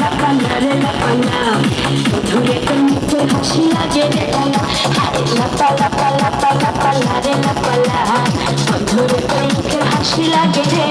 লাপানা রে লাপানা মধুরে তোর মুখে হাসি লাগে রে টানা হারে লাপা লাপা লাপা লাপালা রে লাপালা মধুরে তোর মুখে হাসি লাগে রে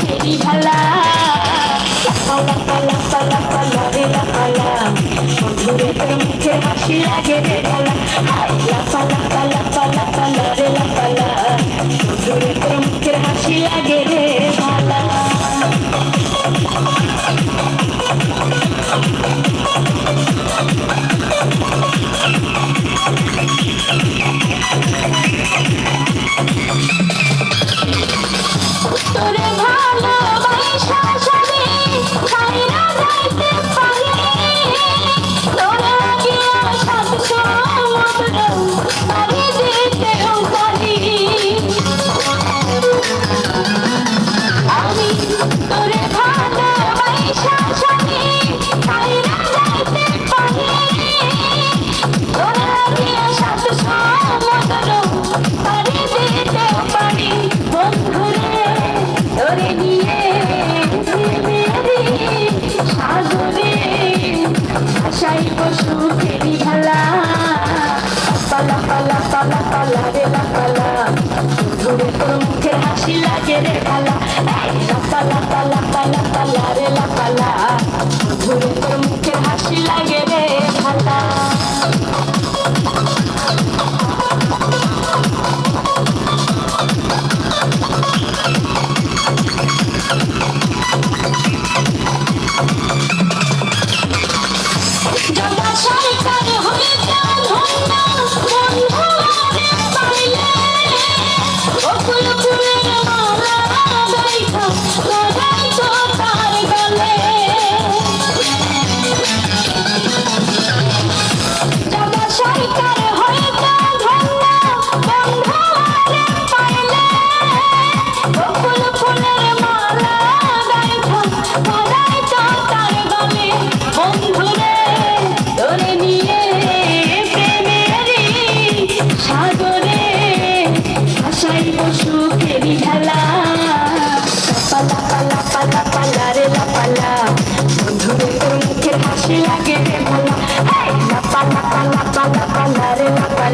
খেলি ভালা লাপা লাপা লাপা রে লাপালা বন্ধুরে তোর মুখে হাসি লাগে রে ভালা হাই লাপা লাপা লাপা লাপা রে লাপালা বন্ধুরে তোর বন্ধুরে তোর মুখের হাসি লাগে রে ভালা এই লাপালা পালা পালা পালা রে লাপালা বন্ধুরে তোর মুখের হাসি লাগে রে ভালা জগা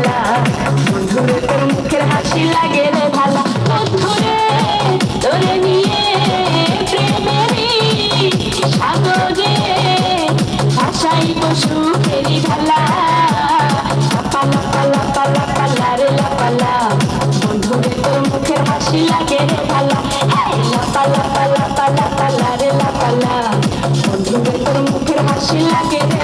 লাপালা বন্ধুরে তোর মুখের হাসি লাগে রে ভালা। বন্ধুরে ধরে নিয়ে প্রেমেরই সাগরে। ভাষাই পশু ফেরি ঢালা পালা পালা পালা পালা রে লাপালা বন্ধুরে তোর মুখের হাসি লাগে রে ভালা। লাপালা পালা পালা পালা রে লাপালা বন্ধুরে তোর মুখের হাসি লাগে রে